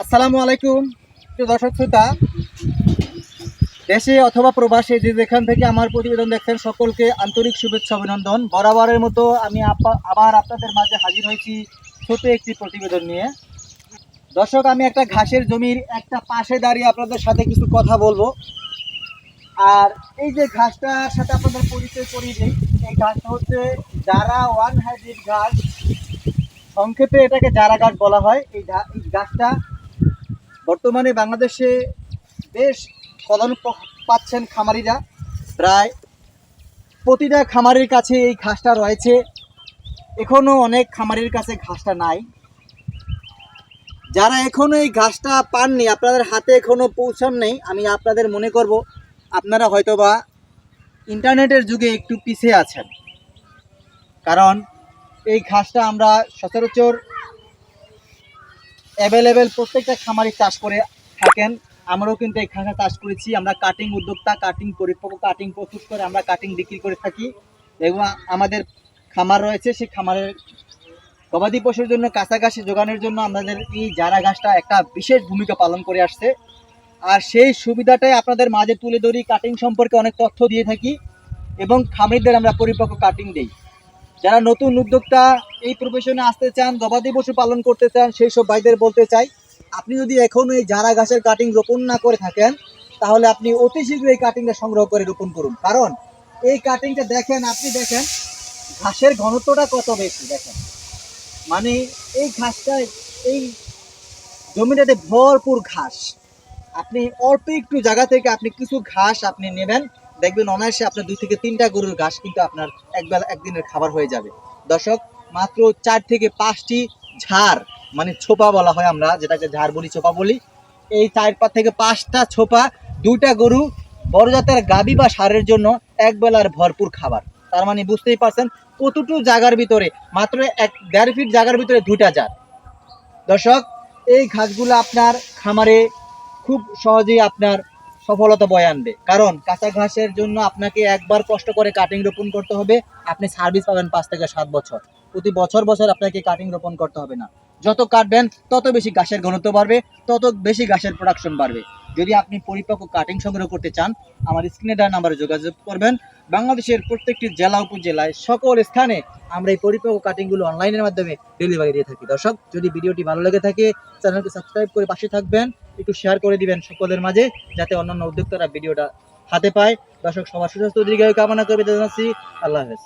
আসসালামু আলাইকুম, প্রিয় দর্শক শ্রোতা। দেশে অথবা প্রবাসে যে যেখান থেকে আমার প্রতিবেদন দেখছেন, সকলকে আন্তরিক শুভেচ্ছা, অভিনন্দন। বরাবরের মতো আমি আবার আপনাদের মাঝে হাজির হয়েছি ছোট একটি প্রতিবেদন নিয়ে। দর্শক, আমি একটা ঘাসের জমির একটা পাশে দাঁড়িয়ে আপনাদের সাথে কিছু কথা বলব। আর এই যে ঘাসটার সাথে আপনাদের পরিচয় করিয়ে দিই, এই ঘাসটা হচ্ছে যারা ওয়ান হাইব্রিড ঘাস। সংক্ষেপে এটাকে জারা গাছ বলা হয়। এই ঘা- এই গাছটা বর্তমানে বাংলাদেশে বেশ ফলন পাচ্ছেন খামারিরা। প্রায় প্রতিটা খামারের কাছে এই ঘাসটা রয়েছে। এখনও অনেক খামারের কাছে ঘাসটা নাই। যারা এখনও এই ঘাসটা পাননি, আপনাদের হাতে এখনও পৌঁছান নেই, আমি আপনাদের মনে করব, আপনারা হয়তোবা ইন্টারনেটের যুগে একটু পিছিয়ে আছেন। কারণ এই ঘাসটা আমরা সচরাচর অ্যাভেলেবেল প্রত্যেকটা খামারি চাষ করে থাকেন। আমরাও কিন্তু এই ঘাসটা চাষ করেছি। আমরা কাটিং উদ্যোক্তা কাটিং পরিপক্ক কাটিং প্রস্তুত করে আমরা কাটিং বিক্রি করে থাকি। এবং আমাদের খামার রয়েছে, সেই খামারের গবাদি পশুর জন্য কাছাকাছি যোগানোর জন্য আমাদের এই জারা ঘাসটা একটা বিশেষ ভূমিকা পালন করে আসছে। আর সেই সুবিধাটাই আপনাদের মাঝে তুলে ধরি কাটিং সম্পর্কে অনেক তথ্য দিয়ে থাকি। এবং খামারিদের আমরা পরিপক্ক কাটিং দিই। যারা নতুন উদ্যোক্তা এই প্রফেশনে আসতে চান, গবাদি পশু পালন করতে চান, সেই সব ভাইদের বলতে চাই, আপনি যদি এখনও এই জারা ঘাসের কাটিং রোপণ না করে থাকেন, তাহলে আপনি অতি শীঘ্র এই কাটিংটা সংগ্রহ করে রোপণ করুন। কারণ এই কাটিংটা দেখেন, আপনি দেখেন, ঘাসের ঘনত্বটা কত বেশি দেখেন। মানে এই ঘাসটা এই জমিটাতে ভরপুর ঘাস। আপনি অল্প একটু জায়গা থেকে আপনি কিছু ঘাস আপনি নেবেন দেখবেন অনায়াসে আপনার দুই থেকে তিনটা গরুর ঘাস কিন্তু আপনার একবেলা, একদিনের খাবার হয়ে যাবে। দর্শক, মাত্র চার থেকে পাঁচটি ঝাড় মানে ছোপা বলা হয় আমরা, যেটাকে ঝাড় বলি, ছোপা বলি। এই চার পা থেকে পাঁচটা ছোপা, দুইটা গরু বড় জাতের গাবি বা সারের জন্য এক বেলার ভরপুর খাবার। তার মানে বুঝতেই পারছেন কতটু জায়গার ভিতরে, মাত্র এক দেড় ফিট জায়গার ভিতরে দুইটা জাত দর্শক, এই ঘাসগুলো আপনার খামারে খুব সহজেই আপনার সফলতা বয়ে আনবে। কারণ কাঁচা ঘাসের জন্য আপনাকে একবার কষ্ট করে কাটিং রোপণ করতে হবে। আপনি সার্ভিস পাবেন পাঁচ থেকে সাত বছর। প্রতি বছর বছর আপনাকে কাটিং রোপণ করতে হবে না। যত কাটবেন, তত বেশি ঘাসের ঘনত্ব বাড়বে, তত বেশি ঘাসের প্রোডাকশন বাড়বে। যদি আপনি পরিপক্ক কাটিং সংগ্রহ করতে চান, আমার স্ক্রিনে দেওয়া নাম্বারে যোগাযোগ করবেন। বাংলাদেশের প্রত্যেকটি জেলা উপজেলায় সকল স্থানে আমরা এই পরিপক্ক কাটিংগুলো অনলাইনের মাধ্যমে ডেলিভারি দিয়ে থাকি। দর্শক, যদি ভিডিওটি ভালো লেগে থাকে চ্যানেলকে সাবস্ক্রাইব করে পাশে থাকবেন। একটু শেয়ার করে দিবেন সকলের মাঝে, যাতে অন্যান্য উদ্যোক্তারা ভিডিওটা হাতে পায়। দর্শক, সবার সুস্বাস্থ্য, দীর্ঘায়ু কামনা করবে জানাচ্ছি। আল্লাহ হাফেজ।